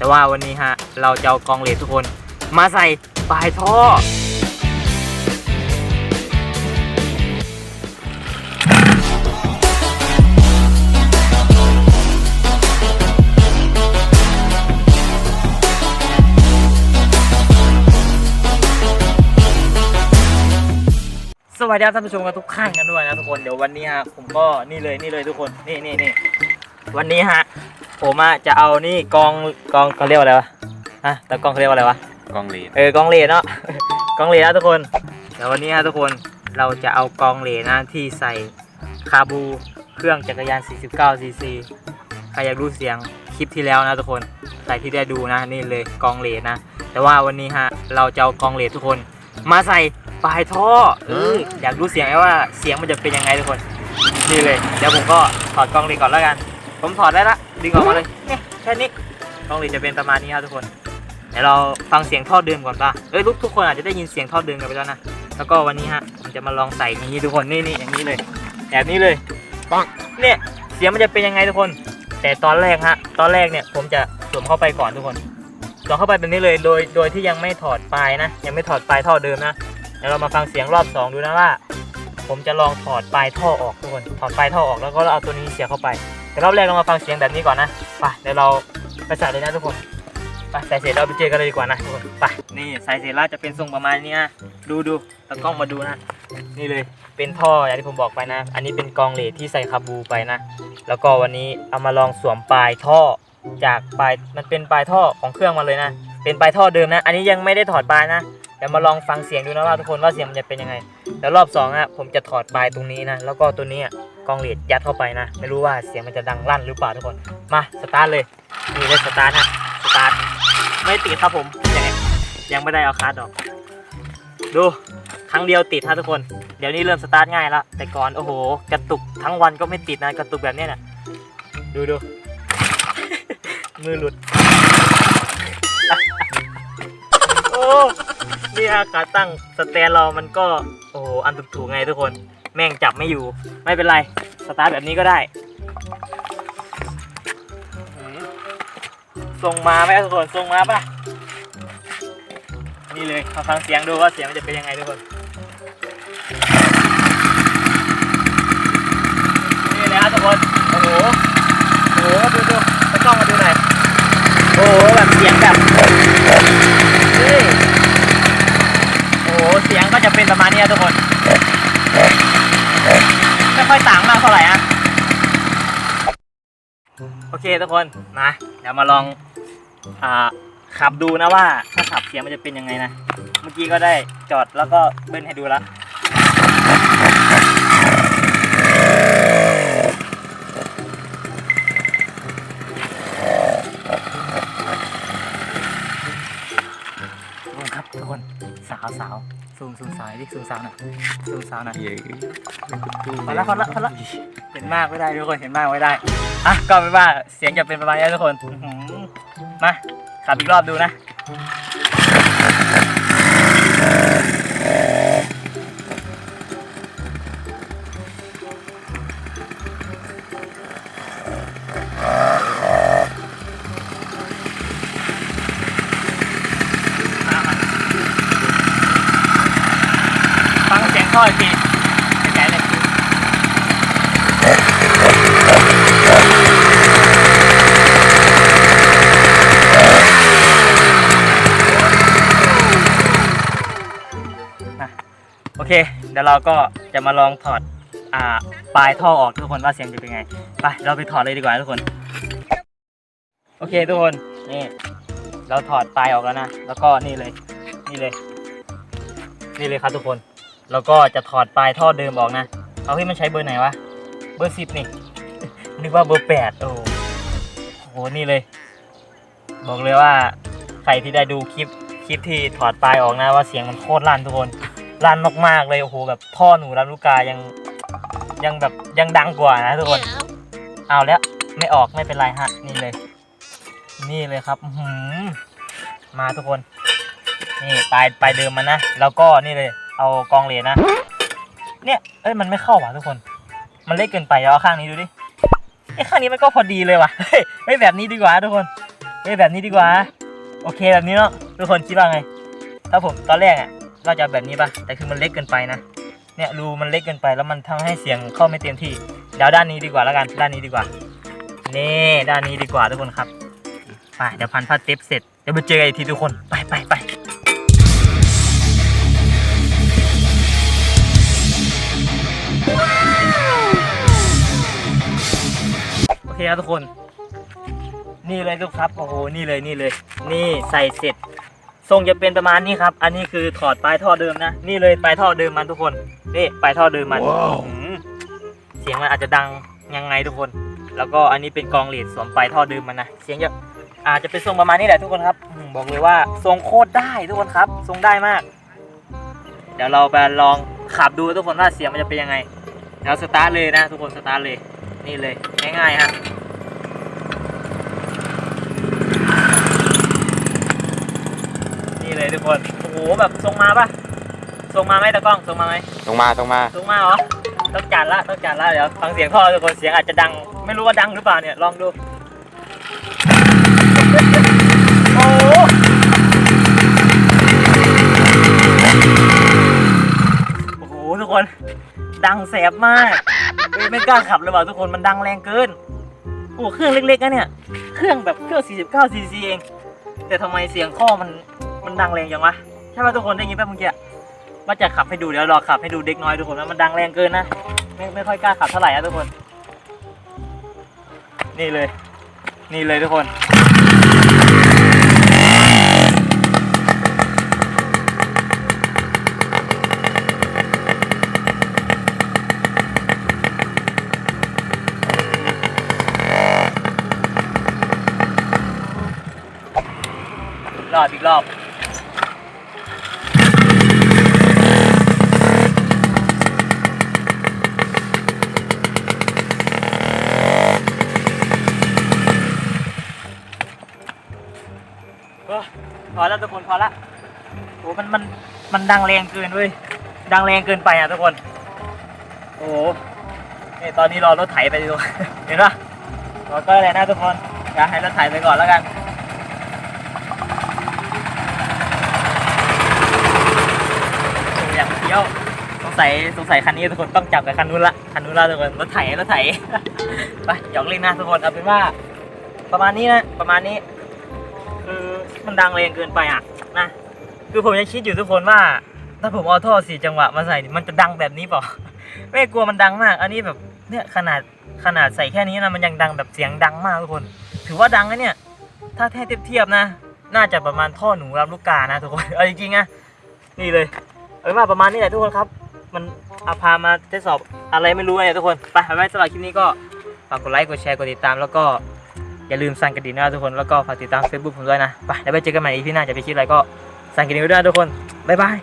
แต่ว่าวันนี้ฮะ เราจะเอากองเหล็กทุกคนมาใส่ปลายท่อ สวัสดีครับท่านผู้ชมกันทุกท่านกันด้วยนะทุกคน เดี๋ยววันนี้ฮะผมก็นี่เลยนี่เลยทุกคน นี่นี่นี่วันนี้ฮะ ผมอะจะเอานี่กองกองเขาเรียกว่าอะไรวะฮะแต่กองเขาเรียกว่าอะไรวะกองลีดเออกองเหลนเนาะ กองเหลนนะทุกคนเดี๋ยววันนี้ฮะทุกคนเราจะเอากองเหลนนะที่ใส่คาบูเครื่องจักรยาน 49 cc ใครอยากรู้เสียงคลิปที่แล้วนะทุกคนใครที่ได้ดูนะนี่เลยกองเหลนนะ แต่ว่าวันนี้ฮะเราจะเอากองเหลนทุกคน มาใส่ปลายท่อเอออยากรู้เสียงไหมว่าเสียงมันจะเป็นยังไงทุกคน นี่เลย เดี๋ยวผมก็ถอดกองเหล็กก่อนแล้วกัน ผมถอดได้ละ ดึงออกมาเลยเนี่ยแค่นี้กองเหล็กจะเป็นประมาณนี้ครับทุกคนเดี๋ยวเราฟังเสียงท่อเดิมก่อนป่ะเอ้ยทุกทุกคนอาจจะได้ยินเสียงท่อเดิมกันไปแล้วนะแล้วก็วันนี้ฮะผมจะมาลองใส่อย่างนี้ทุกคนนี่นี่อย่างนี้เลยแบบนี้เลยปังเนี่ยเสียงมันจะเป็นยังไงทุกคน แต่ตอนแรกฮะตอนแรกเนี่ยผมจะสวมเข้าไปก่อนทุกคนสวมเข้าไปแบบนี้เลยโดยโดยที่ยังไม่ถอดปลายนะ ยังไม่ถอดปลายท่อเดิมนะเดี๋ยวเรามาฟังเสียงรอบสองดูนะว่า ผมจะลองถอดปลายท่อออกทุกคนถอดปลายท่อออกแล้วก็เอาตัวนี้เสียบเข้าไป แต่รอบแรกเรามาฟังเสียงแบบนี้ก่อนนะไปเดี๋ยวเราไปใส่เลยนะทุกคนไปใส่เสร็จเราไปเจอกันเลยดีกว่านะทุกคนไปนี่ใส่เสร็จแล้วจะเป็นทรงประมาณนี้นะดูดูตะกล้องมาดูนะ นี่เลยเป็นท่ออย่างที่ผมบอกไปนะ อันนี้เป็นกองเหล็กที่ใส่คาบูไปนะ แล้วก็วันนี้เอามาลองสวมปลายท่อจากปลายมันเป็นปลายท่อของเครื่องมาเลยนะ เป็นปลายท่อเดิมนะ อันนี้ยังไม่ได้ถอดปลายนะเดี๋ยวมาลองฟังเสียงดูนะว่าทุกคนว่าเสียงมันจะเป็นยังไง แล้วรอบสองอะผมจะถอดปลายตรงนี้นะ แล้วก็ตัวนี้ อะกองเล็กยัดเข้าไปนะ ไม่รู้ว่าเสียงมันจะดังลั่นหรือเปล่าทุกคน มาสตาร์ทเลย นี่เลยสตาร์ทฮะสตาร์ทไม่ติดครับผมยังยังไม่ได้เอาคาร์ดออก ดูครั้งเดียวติดฮะทุกคน เดี๋ยวนี้เริ่มสตาร์ทง่ายล้วแต่ก่อนโอ้โห กระตุกทั้งวันก็ไม่ติดนะกระตุกแบบนี้ยน่ะดูดูมือหลุด โอ้นี่ฮะขาตั้งสแตนเรามันก็ โอ้โห อันถูกๆไงทุกคน แม่งจับไม่อยู่ ไม่เป็นไร สตาร์ทแบบนี้ก็ได้ส่งมาไหมทุกคนส่งมาปะนี่เลยมาฟังเสียงดูว่าเสียงมันจะเป็นยังไงทุกคน นี่เลยฮะทุกคน โอ้โห โอ้โหดูดูไปกล้องมาดูหน่อย โอ้โหแบบเสียงแบบโอ้โห เสียงก็จะเป็นประมาณนี้ทุกคน ค่อยต่างมากเท่าไหร่อะโอเคทุกคนนะเดี๋ยวมาลองอ่าขับดูนะว่า ถ้าขับเสียงมันจะเป็นยังไงนะ เมื่อกี้ก็ได้จอดแล้วก็เบิ้ลให้ดูแล้ว มซูมสาวหน่อยดิซูมสาวหน่อยซูมสาวหน่อยเย้พอละพอละพอละเห็นมากไม่ได้ทุกคนเห็นมากไม่ได้อะก็ไม่ว่าเสียงจะเป็นประมาณนี้ทุกคนอื้อหือมาขับอีกรอบดูนะ ฟังเสียงท่ออีกทีแก่เลยโอเค เดี๋ยวเราก็จะมาลองถอดอ่าปลายท่อออกทุกคนว่าเสียงจะเป็นไง ไป เราไปถอดเลยดีกว่าทุกคน โอเคทุกคน นี่ เราถอดปลายออกแล้วนะ แล้วก็นี่เลย นี่เลย นี่เลยครับทุกคน แล้วก็จะถอดปลายท่อเดิมออกนะ เอาให้มันใช้เบอร์ไหนวะ เบอร์สิบนี่ นึกว่าเบอร์แปดโอ้โห นี่เลย บอกเลยว่าใครที่ได้ดูคลิปคลิปที่ถอดปลายออกนะว่าเสียงมันโคตรลั่นทุกคน ลั่นมากๆเลย โอ้โห แบบท่อหนูลำลูกกายังยังแบบยังดังกว่านะทุกคน เอาแล้วไม่ออกไม่เป็นไรฮะ นี่เลย นี่เลยครับหือมาทุกคน นี่ปลายปลายเดิมมันนะ แล้วก็นี่เลย เอากองเหรียญนะ เนี่ย เอ้ย มันไม่เข้าว่ะทุกคน มันเล็กเกินไปเอาข้างนี้ดูดิไอ้ข้างนี้มันก็พอดีเลยว่ะเฮ้ยแบบนี้ดีกว่าทุกคนเอ้ยแบบนี้ดีกว่า โอเคแบบนี้เนาะทุกคนคิดว่าไง ถ้าผมตอนแรกอะเราจะแบบนี้ป่ะ แต่คือมันเล็กเกินไปนะ เนี่ยรูมันเล็กเกินไปแล้วมันทำให้เสียงเข้าไม่เต็มที่เดี๋ยวด้านนี้ดีกว่าแล้วกัน ด้านนี้ดีกว่า นี่ด้านนี้ดีกว่าทุกคนครับ ไปเดี๋ยวพันผ้าเต็บเสร็จเดี๋ยวไปเจอกันอีกทีทุกคน ไปไปไป เคครับทุกคน นี่เลยทุกครับ โอ้โห นี่เลยนี่เลย นี่ใส่เสร็จ ทรงจะเป็นประมาณนี้ครับ อันนี้คือถอดปลายท่อเดิมนะ นี่เลยปลายท่อเดิมมันทุกคน นี่ปลายท่อเดิมมันอื้อหือเสียงมันอาจจะดังยังไงทุกคน แล้วก็อันนี้เป็นกองเลดสวมปลายท่อเดิมมันนะ เสียงจะอาจจะเป็นทรงประมาณนี้แหละทุกคนครับอืมบอกเลยว่าทรงโคตรได้ทุกคนครับ ทรงได้มาก เดี๋ยวเราไปลองขับดูทุกคนว่าเสียงมันจะเป็นยังไงเดี๋ยวสตาร์ทเลยนะทุกคนสตาร์ทเลย นี่เลยง่ายๆฮะนี่เลยทุกคนโอ้โหแบบทรงมาปะทรงมาไหมตะกล้องทรงมาไหมตรงมาตรงมา ทรงมาเหรอต้องจัดละต้องจัดละเดี๋ยวฟังเสียงท่อทุกคนเสียงอาจจะดัง ไม่รู้ว่าดังหรือเปล่าเนี่ยลองดูโอ้โหโอ้โหทุกคนดังแสบมาก เฮ้ยไม่กล้าขับเลยว่ะทุกคนมันดังแรงเกินโอ้เครื่องเล็กๆนะเนี่ย เครื่องแบบเครื่อง 49 ซีซีเอง แต่ทำไมเสียงข้อมันมันดังแรงจังวะใช่ไหมทุกคนได้ยินป่ะเมื่อกี้ว่าจะขับให้ดูเดี๋ยวรอขับให้ดูเด็กน้อยทุกคนว่ามันดังแรงเกินนะไม่ไม่ค่อยกล้าขับเท่าไหร่นะทุกคน นี่เลย นี่เลยทุกคน รอบอีกรอบ พ อแล้วทุกคนพอละโอ้มันมันมันดังแรงเกินเว้ยดังแรงเกินไปอะทุกคน โอ้โหนี่ตอนนี้รอรถไถไปดูเห็นปะรอก็เลยนะทุกคนอย่าให้รถไถไปก่อนแล้วกันอย่างเที่ยวสงสัยสงสัยคันนี้ทุกคนต้องจับกับคันนู้นละคันนู้นละทุกคนรถไถรถไถไปหยอกเล่นนะทุกคนเอาเป็นว่า ประมาณนี้นะประมาณนี้ คือมันดังแรงเกินไปอะนะคือผมยังคิดอยู่ทุกคนว่า ถ้าผมเอาท่อสี่จังหวะมาใส่มันจะดังแบบนี้เปล่าไม่กลัวมันดังมาก อันนี้แบบเนี่ยขนาดขนาดใส่แค่นี้นะมันยังดังแบบเสียงดังมากทุกคน ถือว่าดังนะเนี่ย ถ้าแท้เทียบนะ น่าจะประมาณท่อหนูรับลูกกานะทุกคนเอาจริงๆนะนี่เลยเอาว่าประมาณนี้แหละทุกคนครับ มันอาพามาทดสอบอะไรไม่รู้เนี่ยทุกคนไปไปไปสำหรับคลิปนี้ก็ฝากกดไลค์กดแชร์กดติดตามแล้วก็ อย่าลืมสั่นกระดิ่งนะครับทุกคนแล้วก็ฝากติดตาม Facebook ผมด้วยนะไปแล้วไปเจอกันใหม่อีพีหน้าจะไปคิดอะไรก็สั่นกระดิ่งไว้ด้วยนะทุกคนบ๊ายบาย